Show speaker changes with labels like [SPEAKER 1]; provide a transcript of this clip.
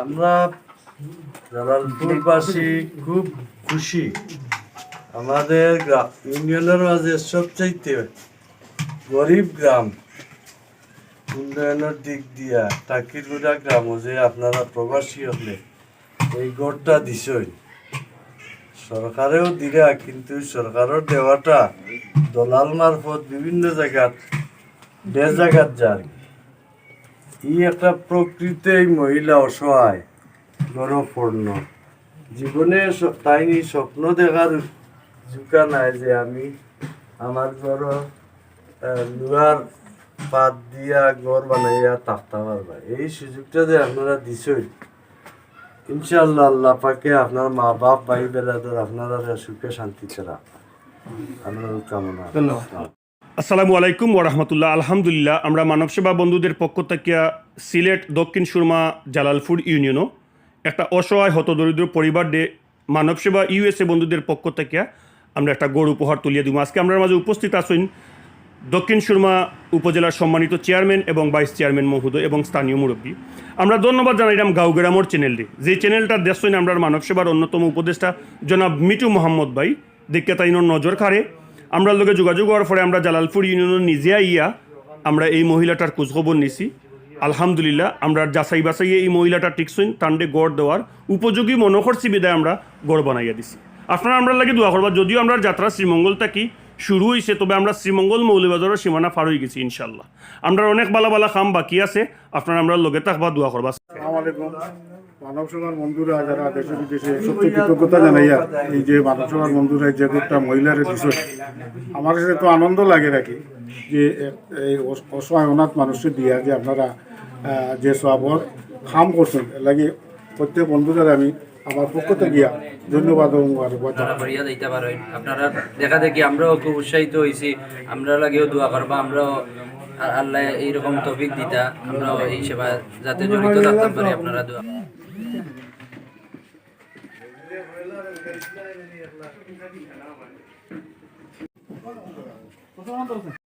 [SPEAKER 1] আমরা জালালপুরবাসী খুব খুশি। আমাদের গ্রা- ইউনিয়নের মাঝে সবচাইতে গরিব গ্রাম, উন্নয়নের দিক দিয়া টাকিরগুড়া গ্রাম যে আপনারা প্রবাসী হলে এই গড়টা দিছই। সরকারেও দিরা, কিন্তু সরকারের দেওয়াটা দলাল মারফত বিভিন্ন জায়গাত বে জায়গাত যার ই একটা প্রকৃত এই মহিলা অসহায় গণপূর্ণ জীবনে স- তাই নি স্বপ্ন দেখার জুকা নাই যে আমি আমার ঘর লোহার পাত দিয়া ঘর বানাইয়া থাকতে পারবা এই সুযোগটা যে আপনারা দিছই ইনশাল্লাহ আল্লাহ পাকে আপনার মা বাপ ভাই বেড়াদের আপনারা সুখে শান্তিতে রাখ আপনার কামনা।
[SPEAKER 2] আসসালামু আলাইকুম ওরহমতুল্লাহ আলহামদুলিল্লাহ, আমরা মানব সেবা বন্ধুদের পক্ষ থেকে সিলেট দক্ষিণ সুরমা জালালপুর ইউনিয়নও একটা অসহায় হতদরিদ্র পরিবার ডে মানব সেবা ইউএসএ বন্ধুদের পক্ষ থেকে আমরা একটা গড় উপহার তুলিয়ে দিব। আজকে আমরা মাঝে উপস্থিত আছেন দক্ষিণ সুরমা উপজেলার সম্মানিত চেয়ারম্যান এবং ভাইস চেয়ারম্যান মহোদয় এবং স্থানীয় মুরব্বী। আমরা ধন্যবাদ জানাইলাম গাউগ্রামর চ্যানেলটি যে চ্যানেলটার দেখছেন আমরা মানব সেবার অন্যতম উপদেষ্টা জনাব মিটু মোহাম্মদ ভাই দেখতে তাই নজর খারে আমরা লোকে যোগাযোগ হওয়ার পরে আমরা জালালপুর ইউনিয়নের নিজে আইয়া আমরা এই মহিলাটার খোঁজখবর নিছি। আলহামদুলিল্লাহ, আমরা যাচাই বাছাইয়ে এই মহিলাটা টিকছইন তান্ডে গড় দেওয়ার উপযোগী মনে করছি বিদায় আমরা গড় বানাইয়া দিছি। আপনারা আমরা লাগে দোয়া করবা, যদিও আমরা যাত্রা শ্রীমঙ্গল থাকি শুরু হয়েছে তবে আমরা শ্রীমঙ্গল মৌলবাজারের সীমানা পার হয়ে গেছি ইনশাল্লাহ আমরা অনেক বালা বালা খাম বাকি আছে, আপনারা আমরা লগে থাকবা, দোয়া করবা।
[SPEAKER 3] মানব সভার বন্ধুরা যারা দেশে বিদেশে সত্য কৃতজ্ঞতা জানাইয়া এই যে মানব সভার বন্ধুরা যে একটা মহিলার বিষয় আমার কাছে তো আনন্দ লাগে রাখি যে এই অস- অসহায় অনাথ মানুষের দিয়া যে আপনারা যে সবর কাম করছেন। লাগে প্রত্যেক বন্ধুদের আমি আমার পক্ষ থেকে গিয়া ধন্যবাদ
[SPEAKER 4] আপনারা দেখা দেখি আমরাও খুব উৎসাহিত হয়েছি আমরা লাগেও দোয়া করবা। আমরাও আল্লাহ এইরকম তফিক দিতা। আমরাও এই সেবা যাতে জড়িত থাকতে পারি আপনারা দোয়া O zaman da.